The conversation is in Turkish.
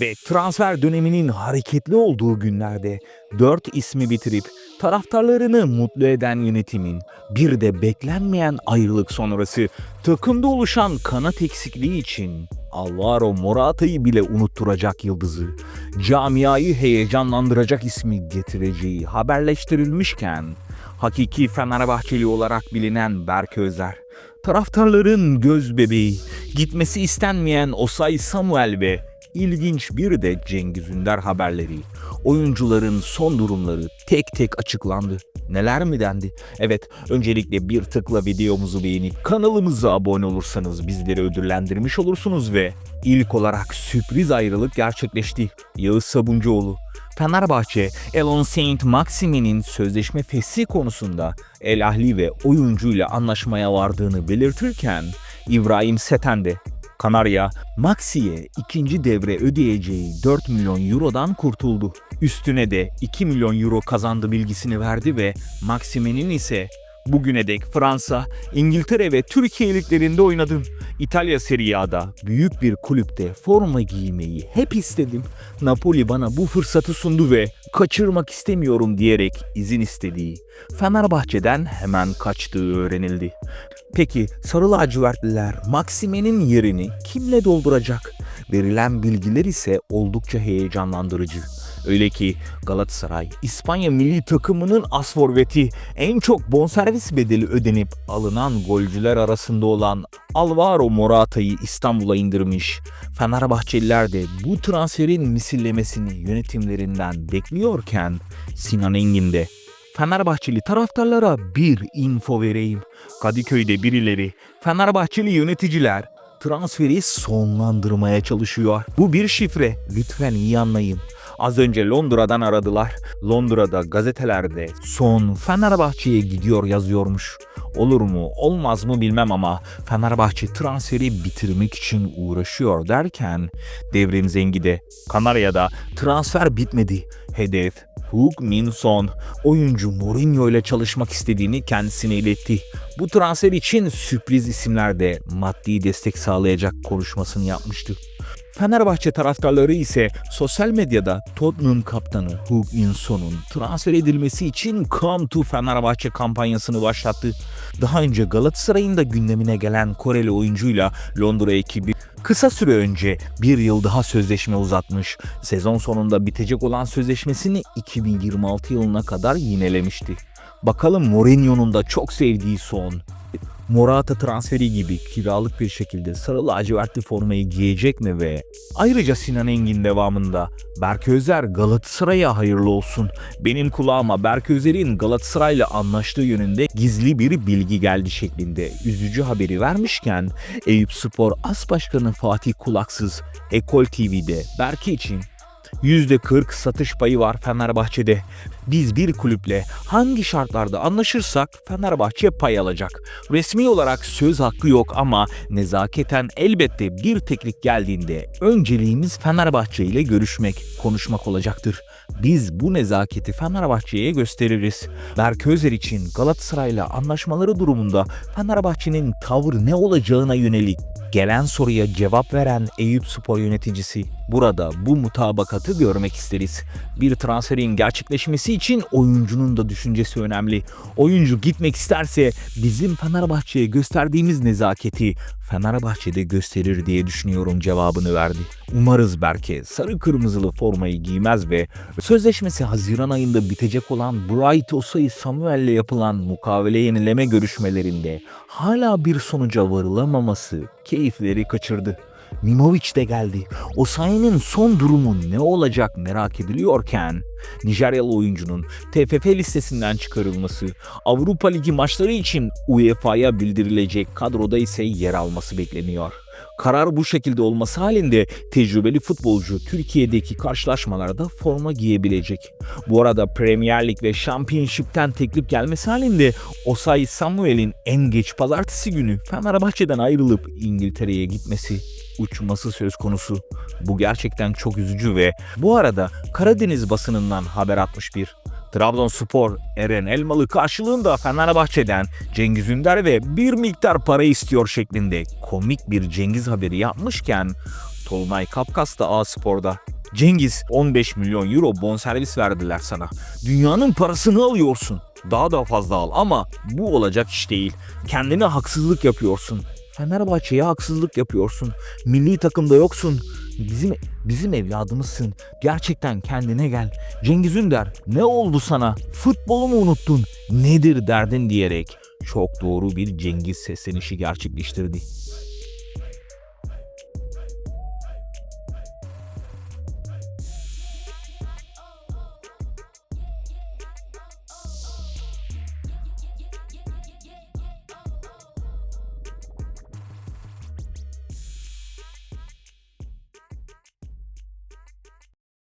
Ve transfer döneminin hareketli olduğu günlerde 4 ismi bitirip taraftarlarını mutlu eden yönetimin bir de beklenmeyen ayrılık sonrası takımda oluşan kanat eksikliği için Alvaro Morata'yı bile unutturacak yıldızı, camiayı heyecanlandıracak ismi getireceği haberleştirilmişken hakiki Fenerbahçeli olarak bilinen Berk Özer, taraftarların göz bebeği, gitmesi istenmeyen Osay Samuel ve ilginç bir de Cengiz Ünder haberleri. Oyuncuların son durumları tek tek açıklandı. Neler mi dendi? Evet, öncelikle bir tıkla videomuzu beğenip kanalımıza abone olursanız bizleri ödüllendirmiş olursunuz ve ilk olarak sürpriz ayrılık gerçekleşti. Yağız Sabuncuoğlu Fenerbahçe, Elon Saint Maxime'nin sözleşme fesli konusunda El Ahli ve oyuncuyla anlaşmaya vardığını belirtirken İbrahim Seten de Kanarya, Maxi'ye ikinci devre ödeyeceği 4 milyon eurodan kurtuldu. Üstüne de 2 milyon euro kazandı bilgisini verdi ve Maxime'nin ise Bugüne dek Fransa, İngiltere ve Türkiye liglerinde oynadım. İtalya Serie A'da büyük bir kulüpte forma giymeyi hep istedim. Napoli bana bu fırsatı sundu ve kaçırmak istemiyorum diyerek izin istediği Fenerbahçe'den hemen kaçtığı öğrenildi. Peki Sarı lacivertliler Maxime'nin yerini kimle dolduracak? Verilen bilgiler ise oldukça heyecanlandırıcı. Öyle ki Galatasaray, İspanya milli takımının as forveti en çok bonservis bedeli ödenip alınan golcüler arasında olan Alvaro Morata'yı İstanbul'a indirmiş. Fenerbahçeliler de bu transferin misillemesini yönetimlerinden bekliyorken Sinan Engin de Fenerbahçeli taraftarlara bir info vereyim. Kadıköy'de birileri Fenerbahçeli yöneticiler transferi sonlandırmaya çalışıyor. Bu bir şifre. Lütfen iyi anlayın. Az önce Londra'dan aradılar. Londra'da gazetelerde son Fenerbahçe'ye gidiyor yazıyormuş. Olur mu olmaz mı bilmem ama Fenerbahçe transferi bitirmek için uğraşıyor derken Devrim Zengi de Kanarya'da transfer bitmedi. Hedef Hug Min Son oyuncu Mourinho ile çalışmak istediğini kendisine iletti. Bu transfer için sürpriz isimler de maddi destek sağlayacak konuşmasını yapmıştı. Fenerbahçe taraftarları ise sosyal medyada Tottenham kaptanı Hug Min Son'un transfer edilmesi için Come to Fenerbahçe kampanyasını başlattı. Daha önce Galatasaray'ın da gündemine gelen Koreli oyuncuyla Londra ekibi kısa süre önce bir yıl daha sözleşme uzatmış. Sezon sonunda bitecek olan sözleşmesini 2026 yılına kadar yinelemişti. Bakalım Mourinho'nun da çok sevdiği son Morata transferi gibi kiralık bir şekilde sarı lacivertli formayı giyecek mi ve ayrıca Sinan Engin devamında Berk Özer Galatasaray'a hayırlı olsun. Benim kulağıma Berk Özer'in Galatasaray'la anlaştığı yönünde gizli bir bilgi geldi şeklinde üzücü haberi vermişken Eyüp Spor As Başkanı Fatih Kulaksız Ekol TV'de Berk için %40 satış payı var Fenerbahçe'de. Biz bir kulüple hangi şartlarda anlaşırsak Fenerbahçe pay alacak. Resmi olarak söz hakkı yok ama nezaketen elbette bir teklif geldiğinde önceliğimiz Fenerbahçe ile görüşmek, konuşmak olacaktır. Biz bu nezaketi Fenerbahçe'ye gösteririz. Berk Özer için Galatasaray'la anlaşmaları durumunda Fenerbahçe'nin tavır ne olacağına yönelik Gelen soruya cevap veren Eyüp Spor yöneticisi burada bu mutabakatı görmek isteriz. Bir transferin gerçekleşmesi için oyuncunun da düşüncesi önemli. Oyuncu gitmek isterse bizim Fenerbahçe'ye gösterdiğimiz nezaketi Fenerbahçe'de gösterir diye düşünüyorum cevabını verdi. Umarız Berke sarı kırmızılı formayı giymez ve sözleşmesi Haziran ayında bitecek olan Bright Osay Samuel'le yapılan mukavele yenileme görüşmelerinde hala bir sonuca varılamaması keyifleri kaçırdı. Mimovic de geldi. Osayi'nin son durumu ne olacak merak ediliyorken Nijeryalı oyuncunun TFF listesinden çıkarılması, Avrupa Ligi maçları için UEFA'ya bildirilecek kadroda ise yer alması bekleniyor. Karar bu şekilde olması halinde tecrübeli futbolcu Türkiye'deki karşılaşmalarda forma giyebilecek. Bu arada Premier Lig ve Championship'ten teklif gelmesi halinde Osay Samuel'in en geç pazartesi günü Fenerbahçe'den ayrılıp İngiltere'ye gitmesi uçması söz konusu. Bu gerçekten çok üzücü ve bu arada Karadeniz basınından haber atmış bir Trabzonspor Eren Elmalı karşılığında Fenerbahçe'den Cengiz Ünder ve bir miktar para istiyor şeklinde komik bir Cengiz haberi yapmışken Tolunay Kapkas da A-Spor'da Cengiz 15 milyon euro bonservis verdiler sana. Dünyanın parasını alıyorsun. Daha da fazla al ama bu olacak iş değil. Kendine haksızlık yapıyorsun. Fenerbahçe'ye haksızlık yapıyorsun. Milli takımda yoksun. Bizim bizim evladımızsın. Gerçekten kendine gel. Cengiz Ünder ne oldu sana? Futbolu mu unuttun? Nedir derdin diyerek çok doğru bir Cengiz seslenişi gerçekleştirdi.